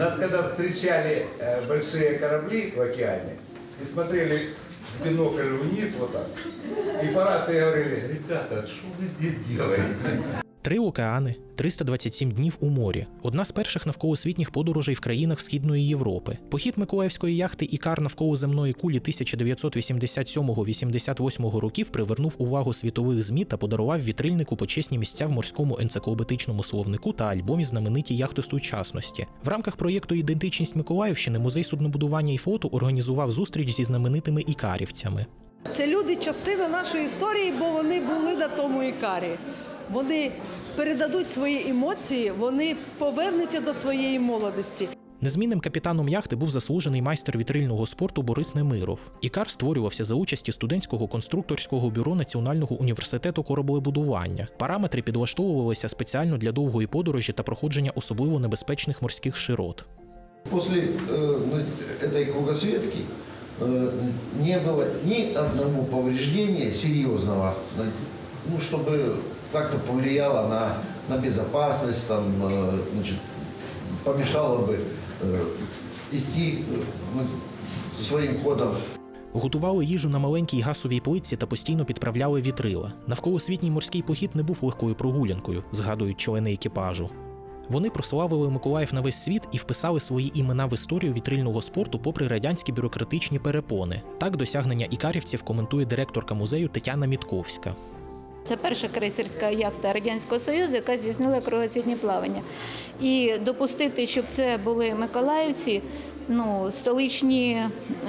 Нас когда встречали э, большие корабли в океане и смотрели в бинокль вниз вот так, и по рации говорили, ребята, что вы здесь делаете? Три океани, 327 днів у морі. Одна з перших навколосвітніх подорожей в країнах Східної Європи. Похід Миколаївської яхти Ікар навколо земної кулі 1987-88 років привернув увагу світових змі та подарував вітрильнику почесні місця в морському енциклопедичному словнику та альбомі знамениті яхти сучасності. В рамках проєкту Ідентичність Миколаївщини музей суднобудування і флоту організував зустріч зі знаменитими ікарівцями. Це люди частина нашої історії, бо вони були на тому ікарі Вони передадуть свої емоції, вони повернуться до своєї молодості. Незмінним капітаном яхти був заслужений майстер вітрильного спорту Борис Немиров. Ікар створювався за участі студентського конструкторського бюро Національного університету кораблебудування. Параметри підлаштовувалися спеціально для довгої подорожі та проходження особливо небезпечних морських широт. После э, ну, этой кругосветки э, не было ни одного повреждения серьезного, ну, чтобы как-то повлияло на, на безопасность, там, э, значит, помешало бы э, идти э, ну, своим ходом. Готували їжу на маленькій газовій плитці та постійно підправляли вітрила. Навколосвітній морський похід не був легкою прогулянкою, згадують члени екіпажу. Вони прославили Миколаїв на весь світ і вписали свої імена в історію вітрильного спорту попри радянські бюрократичні перепони. Так досягнення ікарівців коментує директорка музею Тетяна Мітковська. Це перша крейсерська яхта Радянського Союзу, яка здійснила кругосвітні плавання. І допустити, щоб це були миколаївці, ну, столичні е,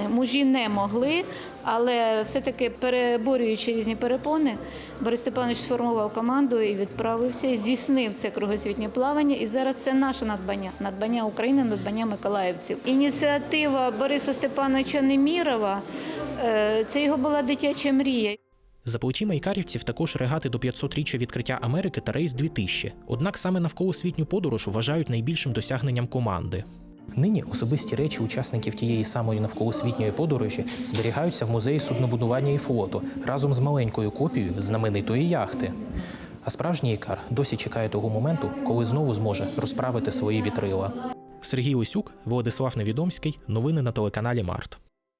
мужі не могли, але все-таки переборюючи різні перепони, Борис Степанович сформував команду і відправився, і здійснив це кругосвітнє плавання. І зараз це наше надбання, надбання України, надбання миколаївців. Ініціатива Бориса Степановича Немірова е, це його була дитяча мрія. За плечима ікарівців також регати до 500-річчя відкриття Америки та рейс 2000. Однак саме навколосвітню подорож вважають найбільшим досягненням команди. Нині особисті речі учасників тієї самої навколосвітньої подорожі зберігаються в музеї суднобудування і флоту разом з маленькою копією знаменитої яхти. А справжній ікар досі чекає того моменту, коли знову зможе розправити свої вітрила. Сергій Лисюк, Владислав Невідомський. Новини на телеканалі Март.